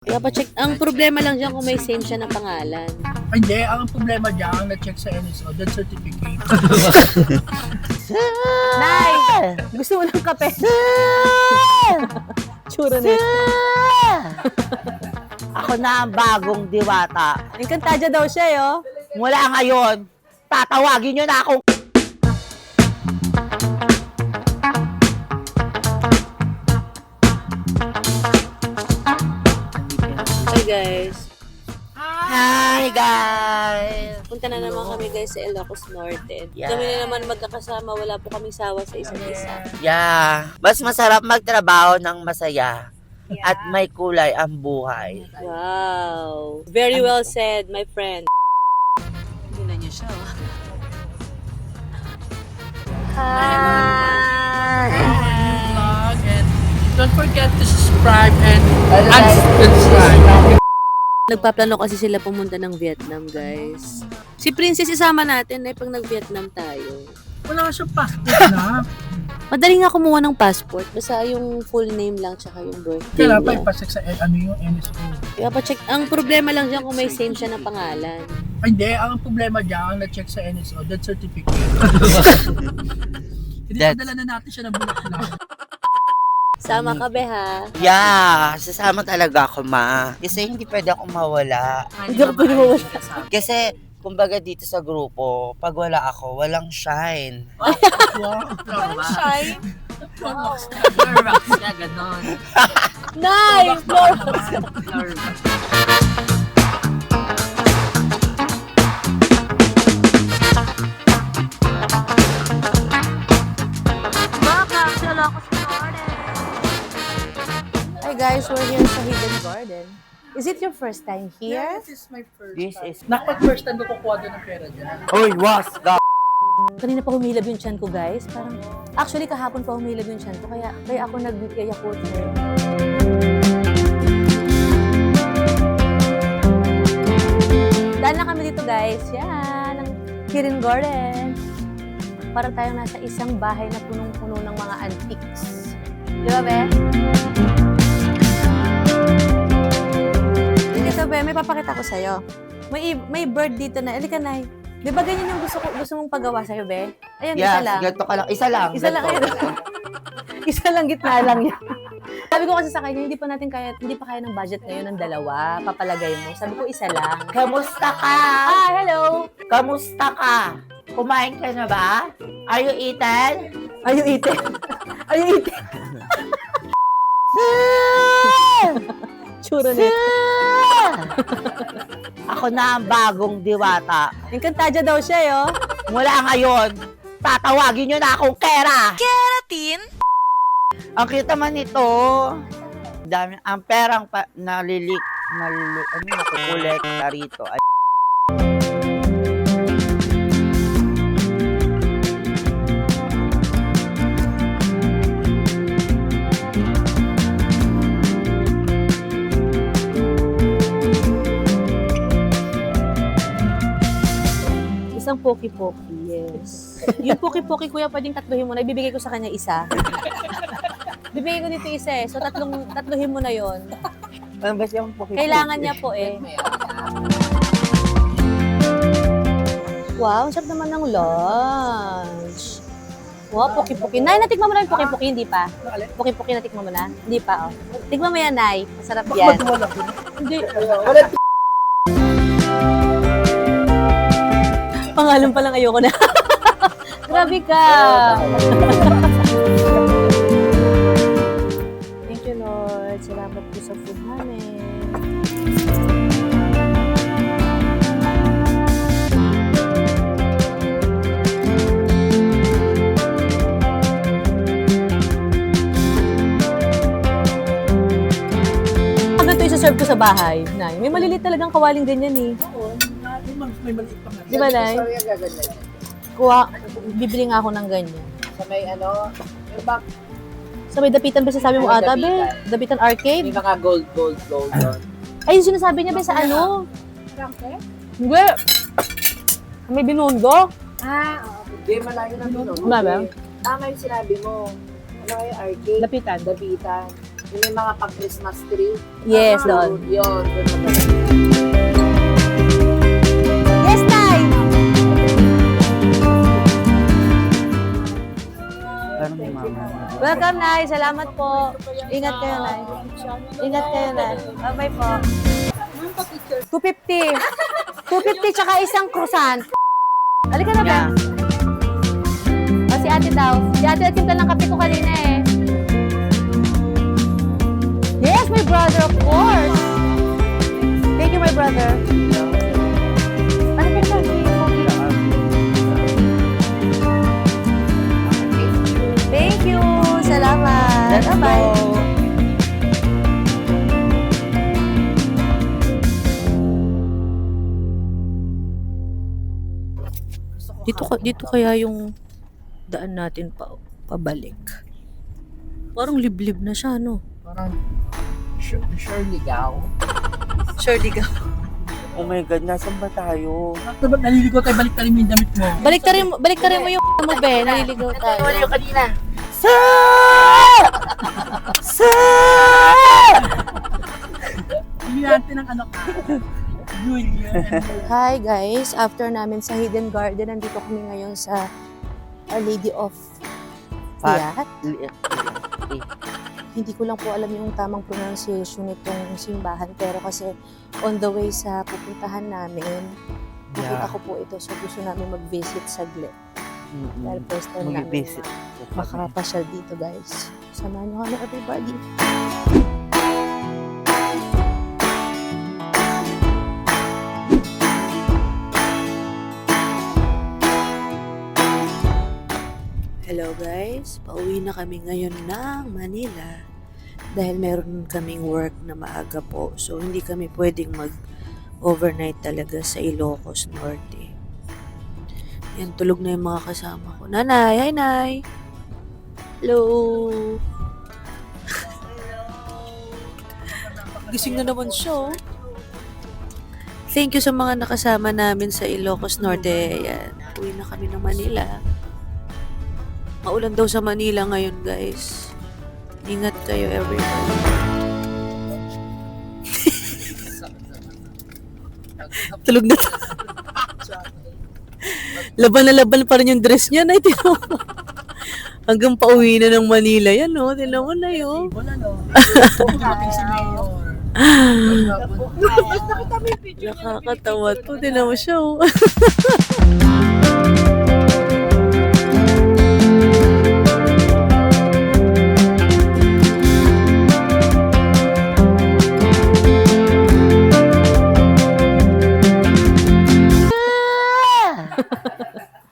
Kaya pa-check. Ang problema lang dyan kung may same siya na pangalan. Hindi, ang problema dyan, ang na-check sa NSO, death certificate. Nay! Gusto mo ng kape? Tsura na. Ako na ang bagong diwata. Encantadia daw siya, eh, oh. yo. Mula ngayon, tatawagin nyo na akong Hi, guys. Hi guys! Punta na naman kami, guys, sa Ilocos Norte. Yeah. Kami na naman magkakasama. Wala po kaming sawa sa isa't isa. Yeah, mas masarap magtrabaho ng masaya at may kulay ang buhay. Wow. Very well said, my friend. Hindi na niya siya, oh. vlog and don't forget to subscribe and unsubscribe. Nagpaplano kasi sila pumunta ng Vietnam, guys. Si Princess isama natin eh pag nag-Vietnam tayo. Wala ka siyang passport na. Madali nga kumuha ng passport. Basta yung full name lang tsaka yung birthday Kaya pa niya. ipasek sa ano yung NSO. Kaya pa-check. Ang problema lang dyan kung may same siya na pangalan. Ay, Hindi, ang problema dyan, ang na-check sa NSO, death certificate. Hindi That's- padala na natin siya ng bulaklak. Sama ka, be, ha? Yeah, sasama talaga ako ma. Kasi hindi pwede akong mawala. Hindi ako pwede mawala. Kasi, kumbaga dito sa grupo, pag wala ako, walang shine. Shine. Florbox na ganon. Nice! Lord. Florbox. Is it your first time Yeah, here? this is my first This time. is... Nakapag first time ko kukuha doon ng pera dyan. Uy, was the... Kanina pa humilab yung chan ko guys. Parang, actually kahapon pa humilab yung chan ko. Kaya, kaya ako nag-yakult ngayon. Dahil na kami dito guys. Yan, ang Hidden Garden. Para tayong nasa isang bahay na punong-puno ng mga antiques. Di ba, Be? Dito, Be, may papakita ko sa'yo. May, may bird dito na. Halika, Nay. Di ba ganyan yung gusto, ko, gusto mong pagawa sa'yo, Be? Ayan, isa lang. ganito ka lang. Isa lang. Isa lang ganito. Isa lang gitna lang yan. Sabi ko kasi sa kanya, hindi pa natin kaya, hindi pa kaya ng budget ngayon ng dalawa. Papalagay mo. Sabi ko, isa lang. Kamusta ka? Ah, hello! Kamusta ka? Kumain ka na ba? Are you eaten? Are you eating? Are you eating? Tsura na. Ako na ang bagong diwata. Encantadia daw siya, yo. Mula ngayon, tatawagin nyo na akong Kera. Keratin? Ang kita man nito, dami, ang perang pa, nalilik, nalilik, ano, nakukolekta rito. Ay, Isang poki-poki, yes. yung poki-poki, kuya, pwedeng tatluhin mo na. Ibibigay ko sa kanya isa. Bibigay ko dito isa eh. So, tatlong, tatluhin mo na yon. ano ba siyang pokit? Kailangan niya po eh. Wow, ang sarap naman ng lunch. Wow, puki-puki. Nay, natikman mo na yung puki-puki, hindi pa? Puki-puki natikman mo na? Hindi pa, oh. Tikman mo yan, Nay. Masarap yan. Wala Pangalan pa lang ayoko na. Grabe ka. Thank you, Lord. Salamat po sa food namin. Hanggang ito isa-serve ko sa bahay, Nay. May malilit talagang kawaling ganyan eh. May mal- may maliit pa nga. Di ba, Nay? Sorry, ang gaganyan. Kuha, bibili nga ako ng ganyan. Sa may ano, yung back, Sa may dapitan ba sasabi mo May ata, be? dapitan. Dapitan may arcade? mga gold, gold, gold doon. Ay, yung sinasabi niya ba sa ano? Franke? Hindi. May binundo? Ah, oo. Hindi, malayo na doon. Wala ba? Tama yung sinabi mo. Ano yung arcade? Dapitan. Dapitan. Yung may mga pang-Christmas tree. Yes, Ah, doon. Yun, doon Welcome, Nay. Salamat po. Ingat kayo, Nay. Ingat kayo, Nay. Bye-bye po. 250. 250 tsaka isang croissant. Halika na. Ben. O, si ate daw. Si ate at simple lang kape ko kanina eh. Yes, my brother, of course. Thank you, my brother. Dito, ka- dito kaya yung daan natin pa pabalik. Parang liblib na siya, no? Parang sure, sure ligaw. Surely ka. Oh my God, nasan ba tayo? Bakit ba naliligo tayo balik tayo mo yung damit mo? Balik rin, balik rin mo yung mo, be. Naliligaw tayo. kanina? Sir! Sir! Hindi natin ng ano ka. Hi guys, after namin sa Hidden Garden, nandito kami ngayon sa Our Lady of. Fiat. Hindi ko lang po alam yung tamang pronunciation nitong simbahan pero kasi on the way sa pupuntahan namin, nakita ko po ito so gusto namin mag-visit saglit. Dahil Mm-mm. first time namin na makapasyal dito guys. Samahan nyo kami everybody. Hello guys, pauwi na kami ngayon ng Manila dahil meron kaming work na maaga po. So hindi kami pwedeng mag overnight talaga sa Ilocos Norte. Yan, tulog na yung mga kasama ko. Nanay, hi Nay! Hello! Gising na naman siya, oh. Thank you sa mga nakasama namin sa Ilocos Norte. Ayan, uwi na kami ng Manila. Maulan daw sa Manila ngayon, guys. Ingat kayo, everybody. Tulog na laban na laban pa rin yung dress niya, na mo. Hanggang pauwi na ng Manila yan, no? Tinan mo na yun. Wala no. Nakakatawa to. Tinan mo siya, oh.